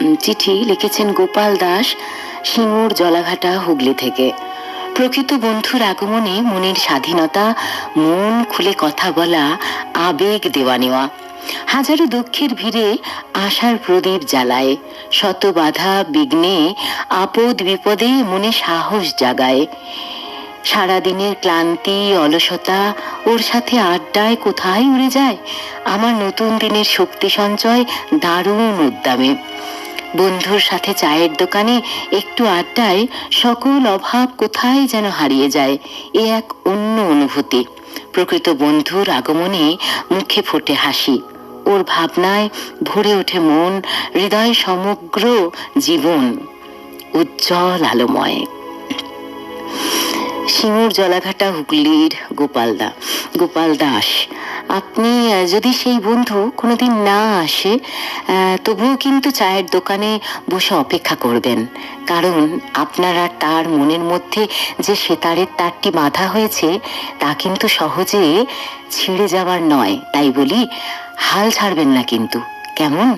উম, চিঠি লিখেছেন গোপাল দাস সিঙ্গুর জলাঘাটা হুগলি থেকে। প্রকৃত বন্ধুর আগমনে মনের স্বাধীনতা মন খুলে কথা বলা আবেগ দেওয়া নেওয়া। হাজারো দুঃখের ভিড়ে আশার প্রদীপ জ্বালায়। শত বাধা বিঘ্নে আপদ বিপদে মনে সাহস জাগায়। সারাদিনের ক্লান্তি, অলসতা, ওর সাথে আড্ডায় কোথায় উড়ে যায়? আমার নতুন দিনের শক্তি সঞ্চয় দারুণ উদ্দামে বন্ধুর সাথে চায়ের দোকানে একটু আড্ডায় সকল অভাব কোথায় যেন হারিয়ে যায়, এ এক অন্য অনুভূতি। প্রকৃত বন্ধুর আগমনে মুখে ফোটে হাসি। ওর ভাবনায় ভরে ওঠে মন, হৃদয় সমগ্র জীবন উজ্জ্বল আলোময়। সিঙ্গুর জলাঘাটা হুগলির গোপালদা গোপাল দাস, আপনি যদি সেই বন্ধু কোনোদিন না আসে তবুও কিন্তু চায়ের দোকানে বসে অপেক্ষা করবেন। কারণ আপনার তার মনের মধ্যে যে সেতারের তারটি বাঁধা হয়েছে, তা কিন্তু সহজে ছিঁড়ে যাওয়ার নয়। তাই বলি, হাল ছাড়বেন না কিন্তু। কেমন?